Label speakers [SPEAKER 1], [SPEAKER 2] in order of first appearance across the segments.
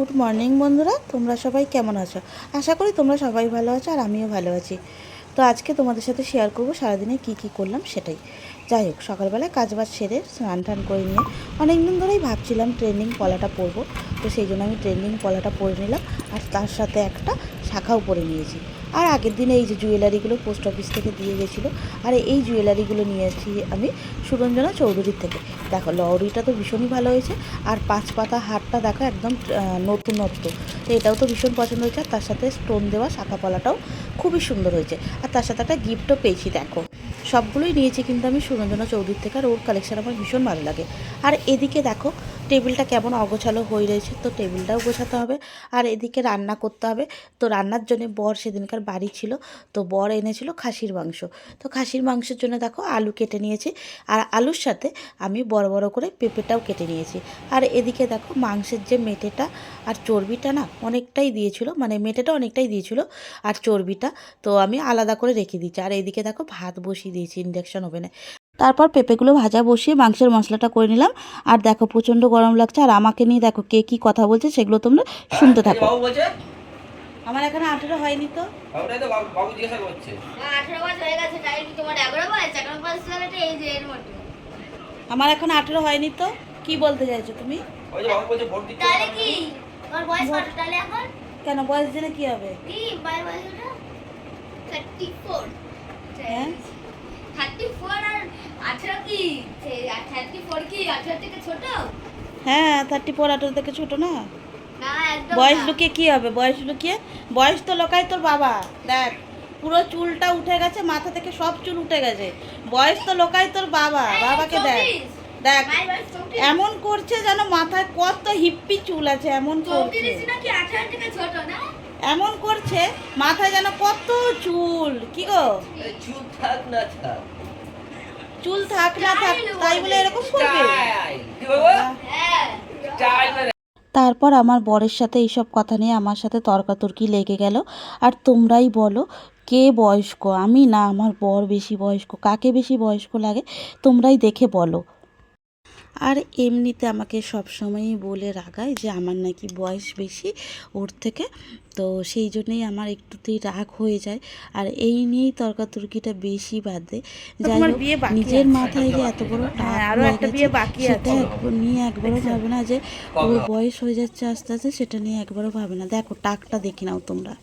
[SPEAKER 1] Good morning বন্ধুরা, তোমরা সবাই কেমন আছো? আশা করি তোমরা সবাই ভালো আছো আর আমিও ভালো আছি। তো আজকে তোমাদের সাথে শেয়ার করব সারাদিনে কি কি করলাম সেটাই। যাই হোক সকালবেলায় কাজবাজ সেরে স্নান টান করে নিয়ে অনেক দিন ধরেই ভাবছিলাম ট্রেন্ডিং পলাটা পরবো। তো সেই জন্য আমি ট্রেন্ডিং পলাটা পরে নিলাম আর তার সাথে একটা শাখাও পরে নিয়েছি। আর আগের দিনে এই যে জুয়েলারিগুলো পোস্ট অফিস থেকে দিয়ে গেছিল, আর এই জুয়েলারিগুলো নিয়ে নিয়েছি আমি সুরঞ্জনা চৌধুরীর থেকে। দেখো, লরিটা তো ভীষণই ভালো হয়েছে, আর পাঁচ পাতা হারটা দেখো একদম নতুনত্ব তো এটাও তো ভীষণ পছন্দ হয়েছে, আর তার সাথে স্টোন দেওয়া শাখা পলাটাও খুবই সুন্দর হয়েছে। আর তার সাথে একটা গিফটও পেয়েছি, দেখো। সবগুলোই নিয়েছি কিন্তু আমি সুরঞ্জনা চৌধুরীর থেকে, আর ওর কালেকশন আমার ভীষণ ভালো লাগে। আর এদিকে দেখো টেবিলটা কেমন অগোছালো হয়ে রয়েছে তো টেবিলটাও গোছাতে হবে। আর এদিকে রান্না করতে হবে। তো রান্নার জন্য বর সেদিনকার বাড়ি ছিল। তো বর এনেছিল খাসির মাংস। তো খাসির মাংসের জন্য দেখো আলু কেটে নিয়েছি। আর আলুর সাথে আমি বড় বড় করে পেঁপেটাও কেটে নিয়েছি। আর এদিকে দেখো মাংসের যে মেটেটা আর চর্বিটা না অনেকটাই দিয়েছিল। মানে মেটেটা অনেকটাই দিয়েছিল আর চর্বিটা তো আমি আলাদা করে রেখে দিয়েছি। আর এদিকে দেখো ভাত বসিয়ে দিয়েছি ইন্ডাকশন ওভেনে। তারপর পেঁপেগুলো ভাজা বসিয়ে মাংসের মশলাটা করে নিলাম। আর দেখো প্রচণ্ড গরম লাগছে আর আমাকে নিয়ে দেখো কে কী কথা বলছে সেগুলো তোমরা শুনতে থাকো। আমার এখানে আঠেরো হয়নি তো।
[SPEAKER 2] বাবু বাবু জিজ্ঞাসা করছে।
[SPEAKER 3] আঠারো মাস হয়ে গেছে তাই তোমার এগারো মাস? এগারো মাস এই যে এর মতো
[SPEAKER 1] আমার এখন আঠেরো হয়নি তো কি বলতে চাইছো তুমি?
[SPEAKER 2] ওই যে বাবু বলছে ভোট দিচ্ছে
[SPEAKER 3] তাহলে কি? তোমার বয়স কত তাহলে এখন?
[SPEAKER 1] কেন বয়স জেনে কি হবে? হ্যাঁ?
[SPEAKER 3] থার্টি ফোর আর আঠারো কি? থার্টি ফোর কি? আঠারো থেকে ছোট?
[SPEAKER 1] হ্যাঁ থার্টি ফোর আঠেরো থেকে ছোটো না? বয়স। লুকিয়ে কি হবে? বয়স লুকিয়ে? বয়স তো লোকাই তোর বাবা। দেখ পুরো চুলটা উঠে গেছে মাথা থেকে সব চুল উঠে গেছে। বয়স তো লোকাই তোর বাবা। বাবাকে দেখ। দেখ। এমন করছে যেন মাথায় কত হিপ্পি চুল আছে এমন করছে। এমন করছে মাথায় যেন কত চুল। কি গো?
[SPEAKER 2] চুপ থাক না থাক।
[SPEAKER 1] চুল থাক না থাক তাই বলে এরকম করবে?
[SPEAKER 2] বলব?
[SPEAKER 3] হ্যাঁ।
[SPEAKER 2] মানে
[SPEAKER 1] তারপর আমার বরের সাথে এইসব কথা নিয়ে আমার সাথে তর্কাতর্কি লেগে গেল। আর তোমরাই বলো কে বয়স্ক? আমি না আমার বর বেশি বয়স্ক। কাকে বেশি বয়স্ক লাগে তোমরাই দেখে বলো। আর এমনিতে আমাকে সবসময়ই বলে রাগায় যে আমার নাকি বয়স বেশি ওর থেকে। তো সেই জন্যই আমার একটুতেই রাগ হয়ে যায়। আর এই নিয়েই তর্কাতর্কিটা বেশি বাদে যাই হোক নিজের মাথায় যে এত বড়
[SPEAKER 4] হ্যাঁ,
[SPEAKER 1] আরও
[SPEAKER 4] একটা বিয়ে বাকি
[SPEAKER 1] সেটা নিয়ে একবারও ভাবে না যে ওর বয়স হয়ে যাচ্ছে আস্তে আস্তে সেটা নিয়ে একবারও ভাবে না। দেখো টাকটা দেখে নাও তোমরা।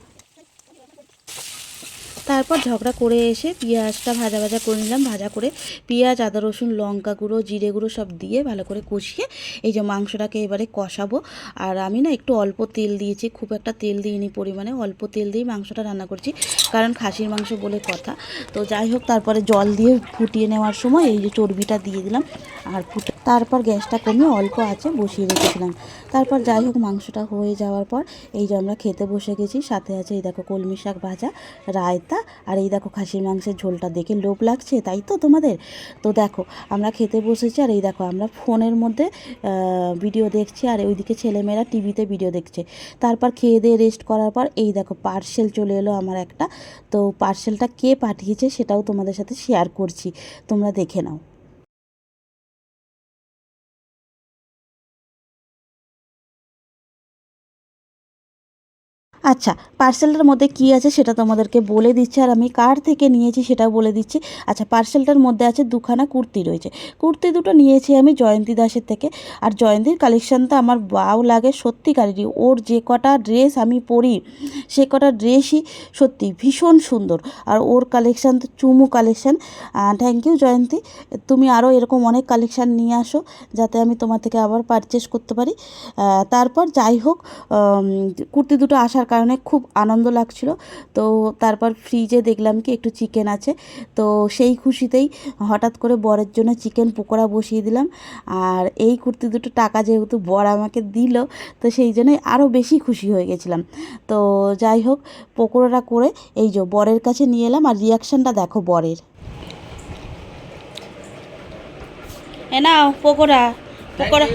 [SPEAKER 1] তারপর ঝগড়া করে এসে পেঁয়াজটা ভাজা ভাজা করে নিলাম, ভাজা করে পেঁয়াজ, আদা, রসুন, লঙ্কা গুঁড়ো, জিরে গুঁড়ো সব দিয়ে ভালো করে কষিয়ে এই যে মাংসটাকে এবারে কষাবো। আর আমি না একটু অল্প তেল দিয়েছি, খুব একটা তেল দিইনি পরিমাণে, অল্প তেল দিয়েই মাংসটা রান্না করছি, কারণ খাসির মাংস বলে কথা। তো যাই হোক, তারপরে জল দিয়ে ফুটিয়ে নেওয়ার সময় এই যে চর্বিটা দিয়ে দিলাম আর ফুটে তারপর গ্যাসটা কমিয়ে অল্প আছে বসিয়ে রেখেছিলাম। তারপর যাই হোক, মাংসটা হয়ে যাওয়ার পর এই যে আমরা খেতে বসে গেছি, সাথে আছে এই দেখো কলমি শাক ভাজা, রায়তা আর এই দেখো খাসির মাংসের ঝোলটা দেখে লোভ লাগছে, তাই তো তোমাদের? তো দেখো, আমরা খেতে বসেছি, আর এই দেখো আমরা ফোনের মধ্যে ভিডিও দেখছি, আর ওইদিকে ছেলেমেয়েরা টিভিতে ভিডিও দেখছে। তারপর খেয়ে দিয়ে রেস্ট করার পর এই দেখো পার্সেল চলে এলো আমার একটা। তো পার্সেলটা কে পাঠিয়েছে সেটাও তোমাদের সাথে শেয়ার করছি। তোমরা দেখে নাও। আচ্ছা পার্সেলটার মধ্যে কি আছে সেটা তোমাদেরকে বলে দিচ্ছি, আর আমি কার থেকে নিয়েছি সেটাও বলে দিচ্ছি। আচ্ছা পার্সেলটার মধ্যে আছে দুখানা কুর্তি রয়েছে। কুর্তি দুটো নিয়েছি আমি জয়ন্তী দাসের থেকে, আর জয়ন্তীর কালেকশানটা আমার বাও লাগে সত্যিকারেরই। ওর যে কটা ড্রেস আমি পরি, সে কটা ড্রেসই সত্যি ভীষণ সুন্দর। আর ওর কালেকশান তো চুমু কালেকশান থ্যাংক ইউ জয়ন্তী। তুমি আরও এরকম অনেক কালেকশান নিয়ে আসো, যাতে আমি তোমার থেকে আবার পারচেস করতে পারি। তারপর যাই হোক কুর্তি দুটো আসার কারণে খুব আনন্দ লাগছিল। তো তারপর ফ্রিজে দেখলাম কি একটু চিকেন আছে। তো সেই খুশিতেই হঠাৎ করে বরের জন্য চিকেন পকোড়া বসিয়ে দিলাম। আর এই কুর্তি দুটো টাকা যেহেতু বর আমাকে দিল তো সেই জন্যই আরও বেশি খুশি হয়ে গেছিলাম। তো যাই হোক পকোড়াটা করে এই যে বরের কাছে নিয়ে এলাম আর রিয়াকশানটা দেখো বরের। এ নাও পকোড়া। পকোড়া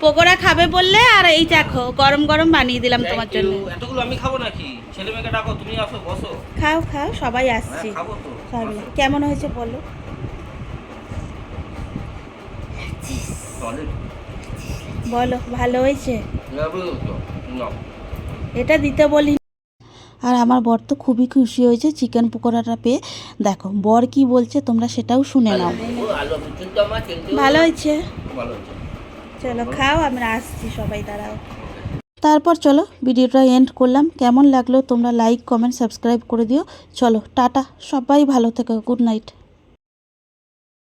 [SPEAKER 1] পকোড়া খাবে বললে আর এই দেখো গরম গরম বানিয়ে দিলাম তোমার জন্য
[SPEAKER 2] এতগুলো আমি খাব নাকি ছেলে মেয়েকে ডাকো তুমি আসো বসো
[SPEAKER 1] খাও খাও সবাই আসছে
[SPEAKER 2] খাব তো
[SPEAKER 1] কেমন হয়েছে বলো বলো ভালো হয়েছে এটা দিতে বলি আর আমার বর তো খুবই খুশি হয়েছে চিকেন পকোড়াটা পেয়ে দেখো বর কি বলছে তোমরা সেটাও শুনে নাও ভালো হয়েছে
[SPEAKER 2] ভালো হয়েছে
[SPEAKER 1] চলো, খাও, আমরা আসছি সবাই, দাঁড়াও। তারপর চলো, ভিডিওটা এন্ড করলাম। কেমন লাগল তোমরা লাইক কমেন্ট সাবস্ক্রাইব করে দিও। চলো, টাটা, সবাই ভালো থেকো গুড নাইট